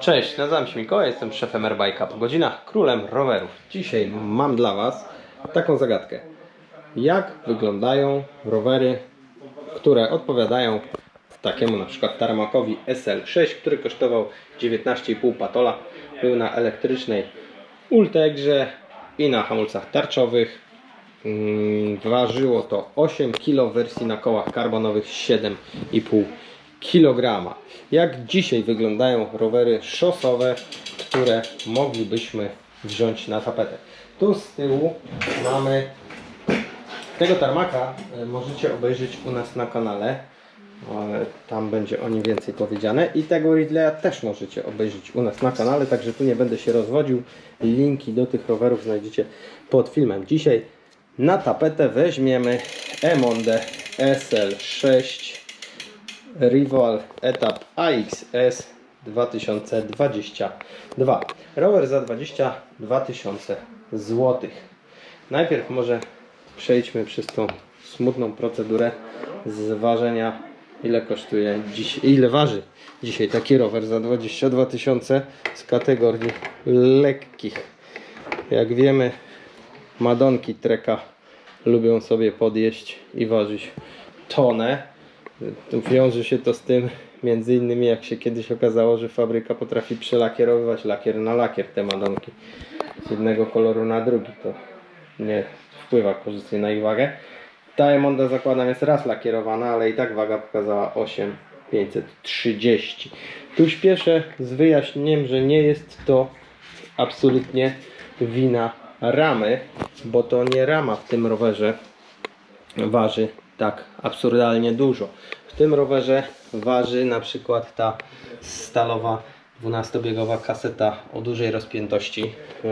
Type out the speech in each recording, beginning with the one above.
Cześć, nazywam się Mikołaj, jestem szefem Airbike'a po godzinach, królem rowerów. Dzisiaj mam dla Was taką zagadkę. Jak wyglądają rowery, które odpowiadają takiemu na przykład tarmakowi SL6, który kosztował 19,5 patola. Był na elektrycznej Ultegrze i na hamulcach tarczowych. Mm, Ważyło to 8 kg w wersji na kołach karbonowych 7,5 kg. Jak dzisiaj wyglądają rowery szosowe, które moglibyśmy wziąć na tapetę? Tu z tyłu mamy tego tarmaka e, możecie obejrzeć u nas na kanale. E, Tam będzie o nim więcej powiedziane. I tego Ridleya też możecie obejrzeć u nas na kanale, także tu nie będę się rozwodził. Linki do tych rowerów znajdziecie pod filmem. Dzisiaj na tapetę weźmiemy Emondę SL6 Rival Etap AXS 2022. Rower za 22 tysiące złotych. Najpierw może przejdźmy przez tą smutną procedurę zważenia ile kosztuje dziś, ile waży dzisiaj taki rower za 22 tysiące z kategorii lekkich. Jak wiemy Madonki Treka lubią sobie podjeść i ważyć tonę. Tu Wiąże się to z tym, między innymi jak się kiedyś okazało, że fabryka potrafi przelakierowywać lakier na lakier te Madonki z jednego koloru na drugi. To nie wpływa korzystnie na ich wagę. Ta Emonda zakładam jest raz lakierowana, ale i tak waga pokazała 8530. Tu śpieszę z wyjaśnieniem, że nie jest to absolutnie wina ramy, bo to nie rama w tym rowerze waży tak absurdalnie dużo. W tym rowerze waży na przykład ta stalowa 12-biegowa kaseta o dużej rozpiętości. E,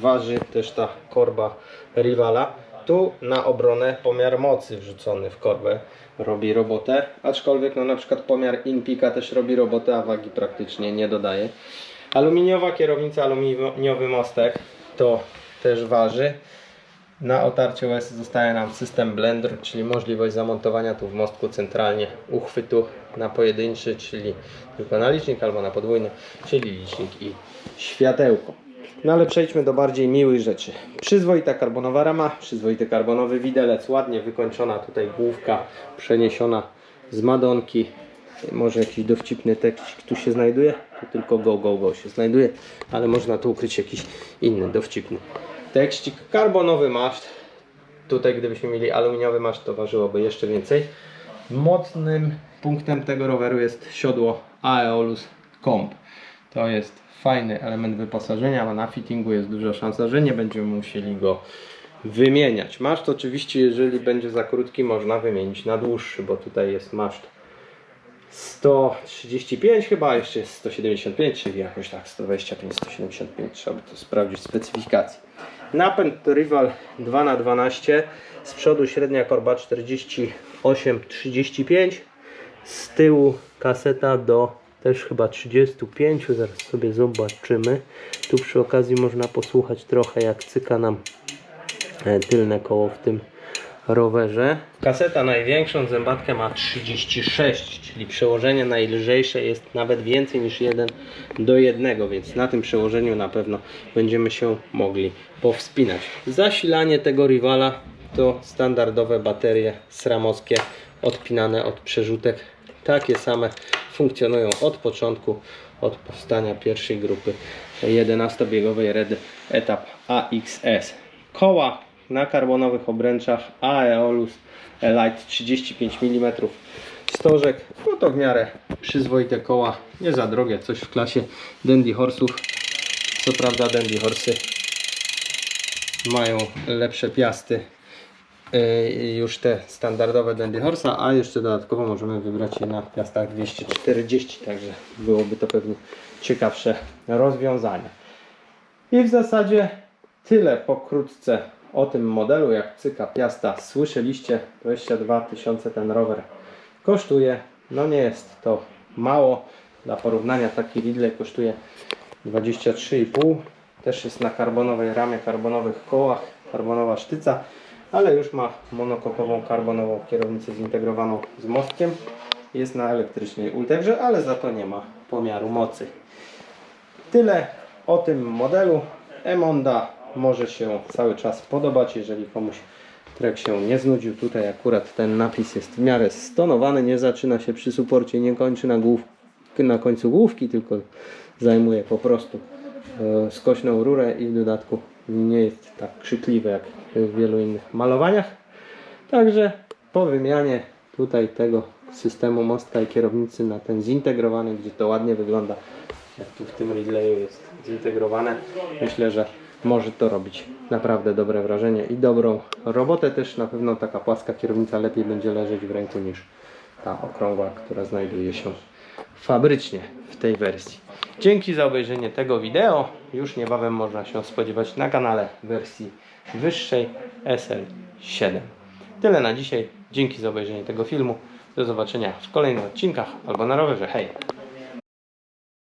Waży też ta korba Rivala. Tu na obronę pomiar mocy wrzucony w korbę robi robotę, aczkolwiek no na przykład pomiar Inpika też robi robotę, a wagi praktycznie nie dodaje. Aluminiowa kierownica, aluminiowy mostek to też waży. Na otarciu OS zostaje nam system blender, czyli możliwość zamontowania tu w mostku centralnie uchwytu na pojedynczy, czyli tylko na licznik albo na podwójny, czyli licznik i światełko. No ale przejdźmy do bardziej miłych rzeczy. Przyzwoita karbonowa rama, przyzwoity karbonowy widelec, ładnie wykończona tutaj główka przeniesiona z Madonki. Może jakiś dowcipny tekst tu się znajduje? Tu tylko go, go, go się znajduje, ale można tu ukryć jakiś inny dowcipny tekstik. Karbonowy maszt. Tutaj gdybyśmy mieli aluminiowy maszt to ważyłoby jeszcze więcej. Mocnym punktem tego roweru jest siodło Aeolus Comp. To jest fajny element wyposażenia, a na fittingu jest duża szansa, że nie będziemy musieli go wymieniać. Maszt oczywiście, jeżeli będzie za krótki, można wymienić na dłuższy, bo tutaj jest maszt 135 chyba, jeszcze jest 175, czyli jakoś tak 125, 175, trzeba by to sprawdzić w specyfikacji. Napęd Rival 2x12, z przodu średnia korba 48-35, z tyłu kaseta do też chyba 35, zaraz sobie zobaczymy. Tu przy okazji można posłuchać trochę jak cyka nam e, tylne koło w tym rowerze. Kaseta największą zębatkę ma 36, czyli przełożenie najlżejsze jest nawet więcej niż 1 do 1, więc na tym przełożeniu na pewno będziemy się mogli powspinać. Zasilanie tego Rivala to standardowe baterie sramowskie odpinane od przerzutek. Takie same funkcjonują od początku, od powstania pierwszej grupy 11-biegowej Red Etap AXS. Koła na karbonowych obręczach Aeolus Elite 35 mm stożek, no to w miarę przyzwoite koła, nie za drogie, coś w klasie Dandy Horse'ów. Co prawda Dandy Horse'y mają lepsze piasty yy, już te standardowe Dandy Horse'a, a jeszcze dodatkowo możemy wybrać je na piastach 240, także byłoby to pewnie ciekawsze rozwiązanie. I w zasadzie tyle pokrótce o tym modelu, jak cyka Piasta. Słyszeliście, 22 tysiące ten rower kosztuje. No nie jest to mało. Dla porównania taki Ridley kosztuje 23,5. Też jest na karbonowej ramie, karbonowych kołach, karbonowa sztyca, ale już ma monokokową karbonową kierownicę zintegrowaną z mostkiem. Jest na elektrycznej Ultegrze, ale za to nie ma pomiaru mocy. tyle o tym modelu. Emonda może się cały czas podobać, jeżeli komuś trek się nie znudził. Tutaj akurat ten napis jest w miarę stonowany, nie zaczyna się przy suporcie, nie kończy na, głów, na końcu główki, tylko zajmuje po prostu e, skośną rurę i w dodatku nie jest tak krzykliwy jak w wielu innych malowaniach. Także po wymianie tutaj tego systemu mostka i kierownicy na ten zintegrowany, gdzie to ładnie wygląda, jak tu w tym Ridleyu jest zintegrowane, myślę, że może to robić naprawdę dobre wrażenie i dobrą robotę. Też na pewno taka płaska kierownica lepiej będzie leżeć w ręku niż ta okrągła, która znajduje się fabrycznie w tej wersji. Dzięki za obejrzenie tego wideo. Już niebawem można się spodziewać na kanale wersji wyższej SL7. Tyle na dzisiaj. Dzięki za obejrzenie tego filmu. Do zobaczenia w kolejnych odcinkach albo na rowerze. Hej!